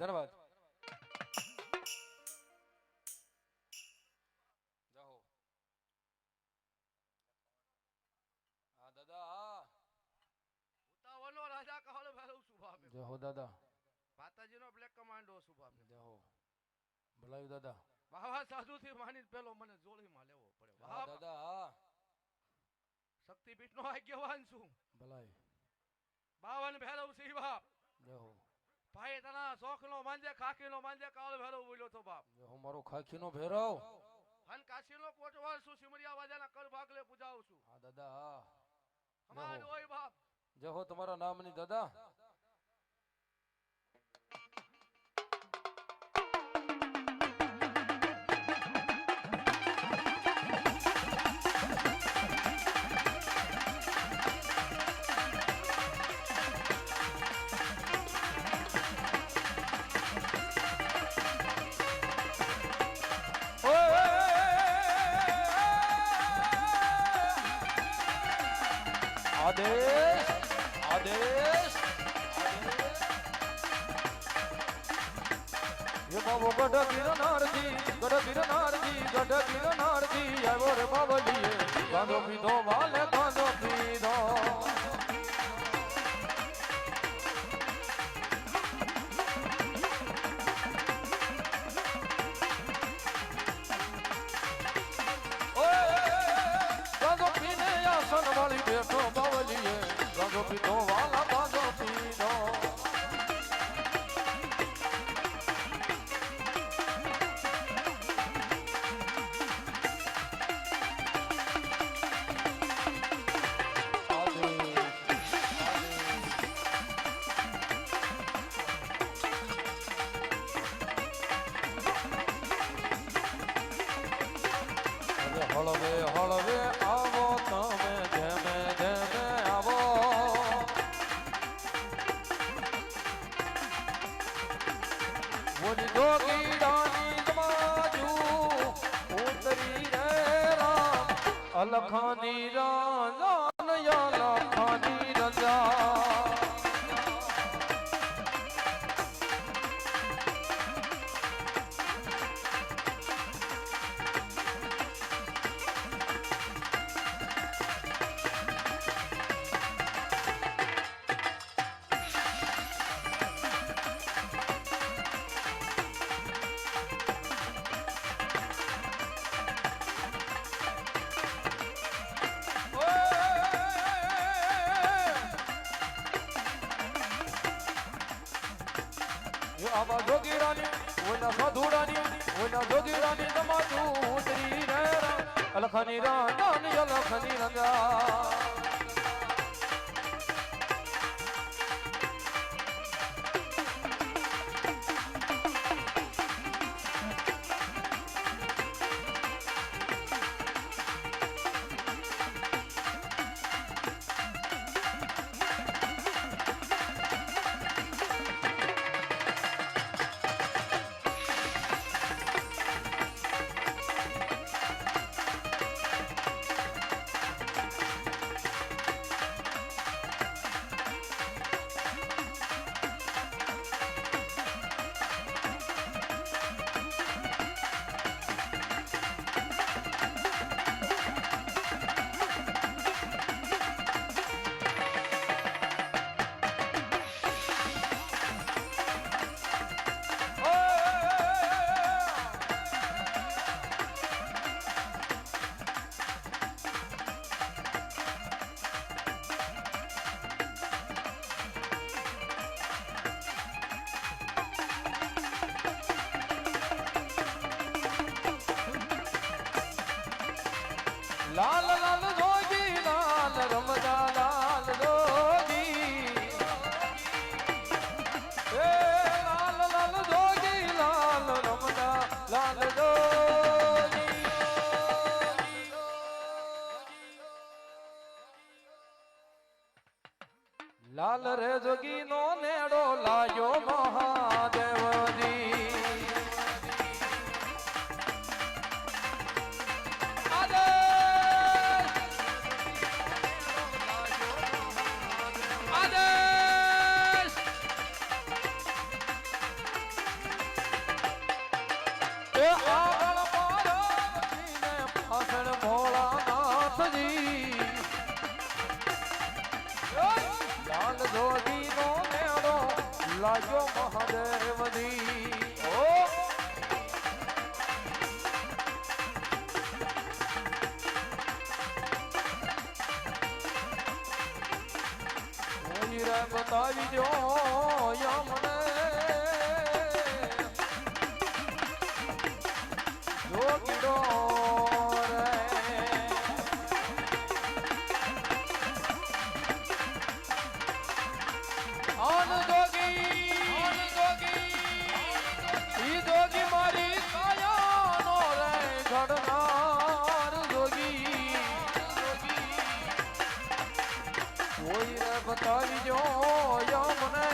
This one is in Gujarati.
ધન્યવાદ. જાઓ. હા દાદા હા. ઉતાવળનો રાજા કહો ભેરવ શુભામે જય દાદા. માતાજીનો બ્લેક કમાન્ડો શુભામે જય ભલાયું દાદા. બાવા સાધુથી માની પેલો મને જોડીમાં લેવો પડે. વાહ દાદા હા. શક્તિપીઠનો આગેવાન છું. ભલાઈ. બાવન ભેરવ સિંહ બાપ જય હો. ભાઈ તના શોખનો માંજે ખાખીનો માંજે કાળ ભેરો બોલ્યો તો બાપ. હું મારો ખાખીનો ભેરો હન કાશીનો કોટવાર છું સિમરિયા વાજાના કર ભાગલે પૂજાવું છું. હા દાદા અમાર. ઓય બાપ. જય હો તમારા નામની દાદા આદેશ આદેશ. બાબો ગઢ ગિરનારજી ગઢ ગિરનારજી ગઢ ગિરનારજી આવ્યો રે બાબલીએ ગાંધો પીધો વાલે ગાંધો પીધો ઓલી રાજા બાજુ ઉતરી રજા આવા જોગીરાની ઓના સાધુડાની ઓના જોગીરાની તમારું ઉતરી રે અલખની રાજાની અલખની રંગા. લાલ લાલ જોગી લાલ રમજા લાલ જોગી એ લાલ લાલ જોગી લાલ રમજા લાલ જોગી લાલ રે જોગી નો નેડો લાયો મહાદેવજી લાગ્યો મહાદેવની ઓ! બતાવી જો યમને. જોગીડો રે કરજો યમુના